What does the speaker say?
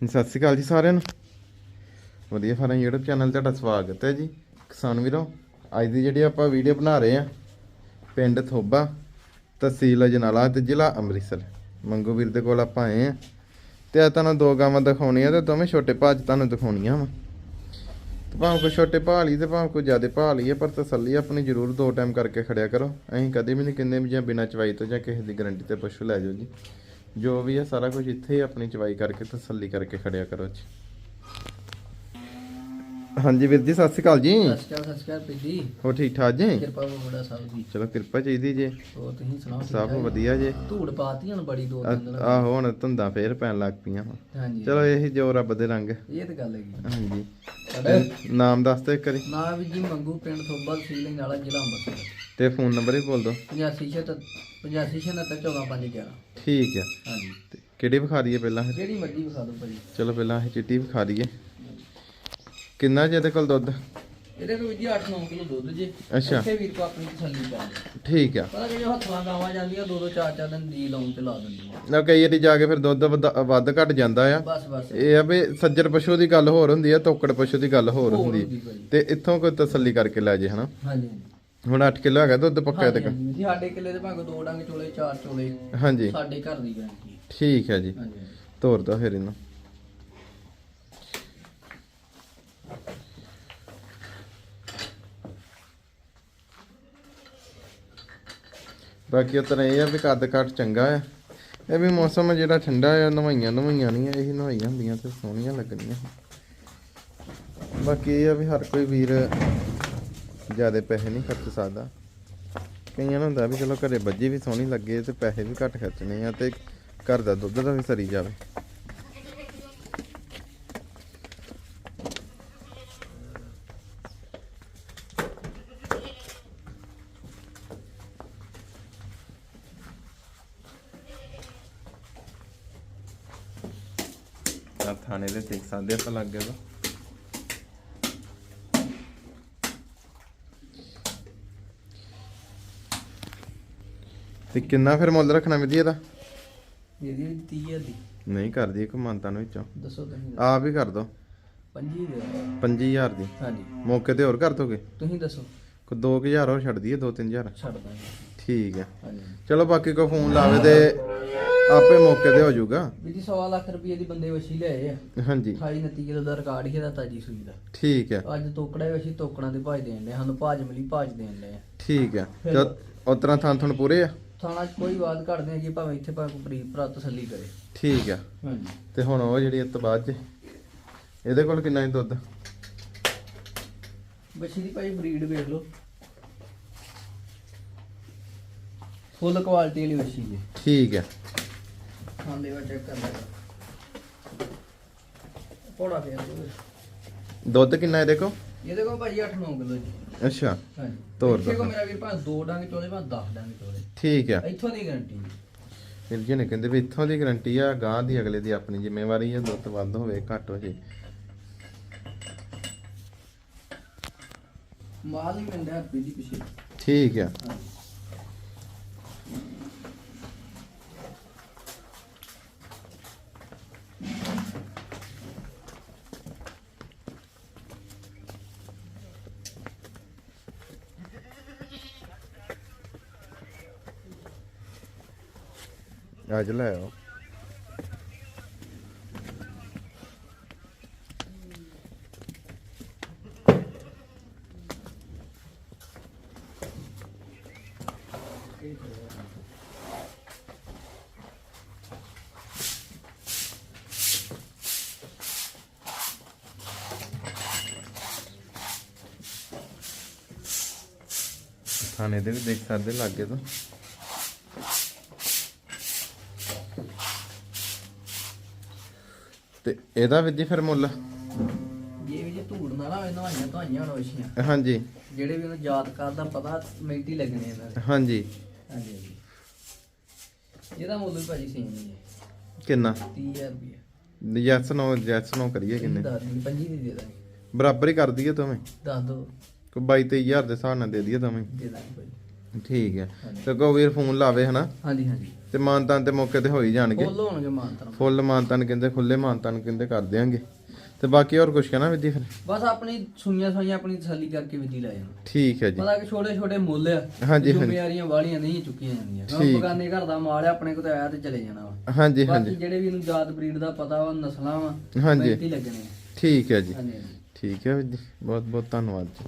ਸਤਿ ਸ਼੍ਰੀ ਅਕਾਲ ਜੀ ਸਾਰਿਆਂ ਨੂੰ। ਵਧੀਆ ਫਾਰਮ YouTube ਚੈਨਲ ਤੁਹਾਡਾ ਸਵਾਗਤ ਹੈ ਜੀ। ਕਿਸਾਨ ਵੀਰੋ, ਅੱਜ ਦੀ ਜਿਹੜੀ ਆਪਾਂ ਵੀਡੀਓ ਬਣਾ ਰਹੇ ਆ ਪਿੰਡ ਥੋਬਾ, ਤਹਿਸੀਲ ਅਜਨਾਲਾ ਤੇ ਜ਼ਿਲ੍ਹਾ ਅੰਮ੍ਰਿਤਸਰ। ਮੰਗੂ ਵੀਰ ਦੇ ਕੋਲ ਆਪਾਂ ਆਏ ਆ ਤੇ ਆ ਤੁਹਾਨੂੰ ਦੋ ਗਾਵਾਂ ਦਿਖਾਉਣੀਆਂ ਤੇ ਦੋਵੇਂ ਛੋਟੇ ਭਾਅ 'ਚ ਤੁਹਾਨੂੰ ਦਿਖਾਉਣੀਆਂ ਵਾ। ਤੇ ਭਾਵੇਂ ਕੋਈ ਛੋਟੇ ਭਾਅ ਲਈ ਤੇ ਭਾਵੇਂ ਕੋਈ ਜ਼ਿਆਦਾ ਭਾਅ ਲਈ ਹੈ ਪਰ ਤਸੱਲੀ ਆਪਣੀ ਜ਼ਰੂਰ ਦੋ ਟਾਈਮ ਕਰਕੇ ਖੜਿਆ ਕਰੋ। ਅਸੀਂ ਕਦੇ ਵੀ ਨਹੀਂ ਕਹਿੰਦੇ ਵੀ ਜਾਂ ਬਿਨਾਂ ਚਵਾਈ ਤੋਂ ਜਾਂ ਕਿਸੇ ਦੀ ਗਾਰੰਟੀ ਤੇ ਪਸ਼ੂ ਲੈ ਜਾਓ ਜੀ। ਜੋ ਵੀ ਹੈ ਸਾਰਾ ਕੁਝ ਇੱਥੇ ਹੀ ਆਪਣੀ ਚਵਾਈ ਕਰਕੇ ਤਸੱਲੀ ਕਰਕੇ ਖੜਿਆ ਕਰੋ ਜੀ ਹਾਂਜੀ ਵੀਰ ਜੀ ਸਤਿ ਸ਼੍ਰੀ ਅਕਾਲ ਜੀ। ਸਤਿ ਸ਼੍ਰੀ ਅਕਾਲ ਸਤਿ ਸ਼੍ਰੀ ਅਕਾਲ ਪੀਜੀ ਹੋ ਠੀਕ ਠਾਕ ਜੀ? ਕਿਰਪਾ ਬੜਾ ਸਾਹਿਬ ਦੀ ਚਲੋ ਕਿਰਪਾ ਚਾਹੀਦੀ ਜੀ। ਹੋਰ ਤੁਸੀਂ ਸੁਣਾਓ ਸਭ? ਵਧੀਆ ਜੀ। ਧੂੜ ਪਾਤੀ ਹੁਣ ਬੜੀ ਦੋ ਦਿਨ ਆਹੋ ਹੁਣ ਧੁੰਦਾਂ ਫੇਰ ਪੈਣ ਲੱਗ ਪਈਆਂ ਹਾਂਜੀ। ਚਲੋ ਇਹੀ ਜੋ ਰੱਬ ਦੇ ਰੰਗ। ਇਹ ਤਾਂ ਗੱਲ ਹੈਗੀ। ਹਾਂਜੀ। ਨਾਮ ਦੱਸ ਦਿਓ ਇੱਕ ਵਾਰੀ। ਨਾ ਵੀ ਜੀ ਮੰਗੂ ਪਿੰਡ ਥੋਬਾ ਤਹਿਸੀਲ ਨਾਲਾ ਜ਼ਿਲ੍ਹਾ ਅੰਮ੍ਰਿਤਸਰ। ਤੇ ਫੋਨ ਨੰਬਰ ਵੀ ਬੋਲ ਦਿਓ 85 85 79 14511 ਠੀਕ ਆ। ਹਾਂਜੀ। ਤੇ ਕਿਹੜੀ ਵਿਖਾ ਦਈਏ ਪਹਿਲਾਂ ਫਿਰ? ਜਿਹੜੀ ਮਰਜ਼ੀ ਵਿਖਾ ਦਿਓ ਭਾਜੀ। ਚਲੋ ਪਹਿਲਾਂ ਅਸੀਂ ਚਿੱਟੀ ਵਿਖਾ ਦਈਏ। ਕਿੰਨਾ ਜੀ ਇਹਦੇ ਕੋਲ ਦੁੱਧ? ਇਹਦੇ ਕੋਲ ਜੀ 8-9 ਕਿਲੋ ਦੁੱਧ ਜੇ। ਅੱਛਾ। ਇੱਥੇ ਵੀਰ ਕੋ ਆਪਣੀ ਤਸੱਲੀ ਕਰ ਲਓ। ਠੀਕ ਆ। ਪਤਾ ਕਿ ਜੋ ਹੱਥਾਂ ਗਾਵਾਂ ਜਾਂਦੀਆਂ ਦੋ ਦੋ ਚਾਰ ਚਾਰ ਦਿਨ ਦੀ ਲਾਉਣ ਤੇ ਲਾ ਦਿੰਦੀਆਂ। ਨਾ ਕਈ ਵਾਰੀ ਜਾ ਕੇ ਫਿਰ ਦੁੱਧ ਵੱਧ- ਵੱਧ ਘਟ ਜਾਂਦਾ ਆ। ਬਸ ਬਸ। ਇਹ ਆ ਵੀ ਸੱਜਰ ਪਸ਼ੂ ਦੀ ਗੱਲ ਹੋਰ ਹੁੰਦੀ ਆ ਤੋਕੜ ਪਸ਼ੂ ਦੀ ਗੱਲ ਹੋਰ ਹੁੰਦੀ। ਤੇ ਇੱਥੋਂ ਕੋਈ ਤਸੱਲੀ ਕਰਕੇ ਲੈ ਜੇ ਹਨਾ? ਹਾਂਜੀ। ਹੁਣ 8 ਕਿਲੋ ਹੈਗਾ ਦੁੱਧ ਪੱਕਾ ਕੋਲ। ਹਾਂਜੀ। ਜੀ ਸਾਡੇ ਕਿੱਲੇ ਦੇ ਭਾਵੇਂ ਦੋ ਡੰਗ ਚੋਲੇ ਚਾਰ ਚੋਲੇ ਹਾਂਜੀ। ਸਾਡੇ ਘਰ ਦੀ ਗਾਰੰਟੀ। ਠੀਕ ਹੈ ਜੀ। ਹਾਂਜੀ। ਤੋਰ ਦੋ ਫਿਰ ਇਹਨੂੰ। ਬਾਕੀ ਉਤਰ ਇਹ ਆ ਵੀ ਕੱਦ ਕੱਟ ਚੰਗਾ ਆ। ਇਹ ਵੀ ਮੌਸਮ ਜਿਹੜਾ ਠੰਡਾ ਆ ਨਵਾਈਆਂ ਨਵਾਈਆਂ ਨਹੀਂ ਆ, ਇਹੀ ਨਵਾਈਆਂ ਹੁੰਦੀਆਂ ਤੇ ਸੋਹਣੀਆਂ ਲੱਗਣੀਆਂ। ਬਾਕੀ ਇਹ ਆ ਵੀ ਹਰ ਕੋਈ ਵੀਰ ਜ਼ਿਆਦਾ ਪੈਸੇ ਨਹੀਂ ਖਰਚ ਸਕਦਾ। ਕਈਆਂ ਨੂੰ ਹੁੰਦਾ ਵੀ ਚਲੋ ਘਰੇ ਬੱਜੀ ਵੀ ਸੋਹਣੀ ਲੱਗੇ ਤੇ ਪੈਸੇ ਵੀ ਘੱਟ ਖਰਚਣੇ ਆ ਤੇ ਘਰ ਦਾ ਦੁੱਧ ਦਾ ਵੀ ਸਰੀ ਜਾਵੇ। ਆ ਥਾਣੇ ਦੇ ਦੇਖ ਸਕਦੇ ਆਪਾਂ ਲੱਗ ਗਿਆ ਵਾ ਤੇ ਕਿੰਨਾ ਫਿਰ ਮੁੱਲ ਰੱਖਣਾ ਮਿਲਦੀ ਇਹਦਾ? ਇਹਦੀ 30000 ਦੀ ਨਹੀਂ ਕਰਦੀ ਇੱਕ ਮੰਨਤਾਂ ਨੂੰ ਵਿੱਚੋਂ। ਦੱਸੋ ਤੁਸੀਂ। ਆਪ ਹੀ ਕਰ ਦੋ। 25 ਦੇ ਦਿਓ। 25000 ਦੀ। ਹਾਂਜੀ। ਮੌਕੇ ਤੇ ਹੋਰ ਕਰ ਦੋਗੇ? ਤੁਸੀਂ ਦੱਸੋ। ਕੋ 2000 ਹੋਰ ਛੱਡ ਦਈਏ 2-3000 ਛੱਡ ਦਾਂਗੇ। ਠੀਕ ਹੈ ਚਲੋ ਬਾਕੀ ਕੋ ਫੋਨ ਲਾਵੇ ਤੇ ਆਪੇ ਮੌਕੇ ਤੇ ਹੋ ਜਾਊਗਾ। ਵੀ ਜੀ 1.5 ਲੱਖ ਰੁਪਏ ਦੀ ਬੰਦੇ ਵਸ਼ੀ ਲਿਆਏ ਆ। ਹਾਂਜੀ। 28 29 ਕਿਲੋ ਦਾ ਰਿਕਾਰਡ ਹੀ ਇਹਦਾ ਤਾਜੀ ਸੂਈ ਦਾ। ਠੀਕ ਹੈ। ਅੱਜ ਤੋਕੜਾ ਵਸ਼ੀ ਤੋਕੜਾਂ ਦੇ ਭਾਜ ਦੇਣ ਦੇ ਸਾਨੂੰ ਭਾਜ ਮਿਲੀ ਭਾਜ ਦੇਣ ਦੇ ਠੀਕ ਹੈ। ਤੇ ਉਤਰਾ ਥਾਂ ਥਣ ਪੂਰੇ ਆ? ਥਾਣਾ 'ਚ ਕੋਈ ਬਾਤ ਘੜਦੇ ਜੀ ਭਾਵੇਂ ਇੱਥੇ ਭਾਵੇਂ ਕੋਈ ਪ੍ਰੀਤ ਭਰਾ ਤਸੱਲੀ ਕਰੇ। ਠੀਕ ਹੈ। ਹਾਂਜੀ। ਤੇ ਹੁਣ ਉਹ ਜਿਹੜੀ ਇਸ ਤੋਂ ਬਾਅਦ ਚ ਇਹਦੇ ਕੋਲ ਕਿੰਨਾ ਹੀ ਦੁੱਧ? ਵਸ਼ੀ ਦੀ ਭਾਈ ਬਰੀਡ ਵੇਖ ਲਓ। ਫੁੱਲ ਕੁਆਲਿਟੀ ਵਾਲੀ ਵਸ਼ੀ ਜੀ। ਠੀਕ ਹੈ ਖਾਂਦੇ ਵਾ ਚੈੱਕ ਕਰ ਲੈ ਪੋੜਾ ਫੇਰ ਦਿਓ। ਦੁੱਧ ਕਿੰਨਾ ਇਹਦੇ ਕੋਲ ਇਹਦੇ ਕੋਲ ਭਾਈ 8-9 ਕਿਲੋ ਜੀ। ਅੱਛਾ। ਹਾਂਜੀ। ਤੋਰ ਕੋ ਦਿਓ। ਮੇਰਾ ਵੀਰ ਭਾਵੇਂ ਦੋ ਡੰਗ ਚੋਲੇ ਭਾਵੇਂ 10 ਡੰਗ ਚੋਲੇ। ਠੀਕ ਹੈ ਇੱਥੋਂ ਦੀ ਗਾਰੰਟੀ ਵੀਰ ਜੀ ਨੇ ਕਹਿੰਦੇ ਵੀ ਇੱਥੋਂ ਦੀ ਗਾਰੰਟੀ ਆ ਗਾਂ ਦੀ ਅਗਲੇ ਦੀ ਆਪਣੀ ਜ਼ਿੰਮੇਵਾਰੀ ਹੈ ਦੁੱਧ ਵੱਧ ਹੋਵੇ ਘੱਟ ਹੋ ਜੇ ਮਾਲ ਹੀ ਮਿਲਦਾ ਹੈ ਪਿਛੇ। ਠੀਕ ਹੈ ਅੱਜ ਲੈ ਆਓ। ਥਾਣੇ ਦੇ ਵੀ ਦੇਖ ਸਕਦੇ ਲਾਗੇ ਤੋਂ। ਤੇ ਇਹਦਾ ਵੀ ਜੀ ਫਿਰ ਮੁੱਲ? ਇਹ ਵੀ ਜੇ ਧੂੜ ਨਾਲ ਨਾ ਨਵਾਈਆਂ ਧਵਾਈਆਂ ਹੋਣ ਵਸ਼ੀਆਂ ਹਾਂਜੀ। ਜਿਹੜੇ ਵੀ ਉਹਨੂੰ ਯਾਦ ਕਰਦਾ ਪਤਾ ਮਿੰਟੀ ਲੱਗਣੇ ਇਹਨਾਂ ਦੇ। ਹਾਂਜੀ। ਹਾਂਜੀ ਹਾਂਜੀ। ਇਹਦਾ ਮੁੱਲ ਵੀ ਭਾਜੀ ਸੇਮ ਹੀ ਹੈ। ਕਿੰਨਾ? 30000 ਰੁਪਏ ਯੈਸ ਨੋ ਯੈਸ ਨੋ ਕਰੀਏ ਕਿੰਨੇ? ਦੱਸ ਦਿਨ 25 ਦੀ ਦੇ ਦਾਂਗੇ। ਬਰਾਬਰ ਹੀ ਕਰ ਦਈਏ ਤੁਮੇ ਦੱਸ ਦੋ। ਕੋਈ 22 23000 ਦੇ ਹਿਸਾਬ ਨਾਲ ਦੇ ਦਈਏ ਤੁਮੇ ਦੇ ਦਾਂਗੇ ਭਾਜੀ। ਠੀਕ ਹੈ। ਹਾਂਜੀ। ਤੇ ਕੋ ਵੀਰ ਫੋਨ ਲਾਵੇ ਹਨਾ? ਹਾਂਜੀ ਹਾਂਜੀ। ਤੇ ਮਾਨਤਾਨ ਤੇ ਮੌਕੇ ਤੇ ਹੋ ਹੀ ਜਾਣਗੇ। ਫੁੱਲ ਹੋਣਗੇ ਮਾਨਤਰ ਫੁੱਲ ਮਾਨਤਾਨ ਕਹਿੰਦੇ ਖੁੱਲੇ ਮਾਨਤਾਨ ਕਹਿੰਦੇ ਕਰ ਦਿਆਂਗੇ। ਤੇ ਬਾਕੀ ਹੋਰ ਕੁਝ ਕਹਿਣਾ ਵਿਧੀ ਫਿਰ? ਬਸ ਆਪਣੀ ਸੁਈਆਂ ਸੁਈਆਂ ਆਪਣੀ ਤਸੱਲੀ ਕਰਕੇ ਵਿਧੀ ਲੈ ਜਾਣਾ ਠੀਕ ਹੈ ਜੀ। ਪਤਾ ਕਿ ਛੋਟੇ ਛੋਟੇ ਮੁੱਲ ਆ। ਹਾਂਜੀ, ਹਾਂਜੀ। ਜ਼ਿੰਮੇਵਾਰੀਆਂ ਵਾਲੀਆਂ ਨਹੀਂ ਚੁੱਕੀਆਂ ਜਾਂਦੀਆਂ। ਠੀਕ। ਕਿਉਂ ਬਗਾਨੇ ਘਰ ਦਾ ਮਾਲ ਆ ਆਪਣੇ ਕੋਲ ਤਾਂ ਆਇਆ ਤੇ ਚਲੇ ਜਾਣਾ ਵਾ। ਹਾਂਜੀ ਬਾਕੀ ਹਾਂਜੀ। ਜਿਹੜੇ ਵੀ ਇਹਨੂੰ ਜਾਤ ਬਰੀਡ ਦਾ ਪਤਾ ਵਾ ਨਸਲਾਂ ਵਾ ਹਾਂਜੀ। ਲੱਗਣੇ। ਠੀਕ ਹੈ ਜੀ। ਹਾਂਜੀ ਹਾਂਜੀ। ਠੀਕ ਹੈ ਜੀ ਬਹੁਤ ਬਹੁਤ ਧੰਨਵਾਦ ਜੀ।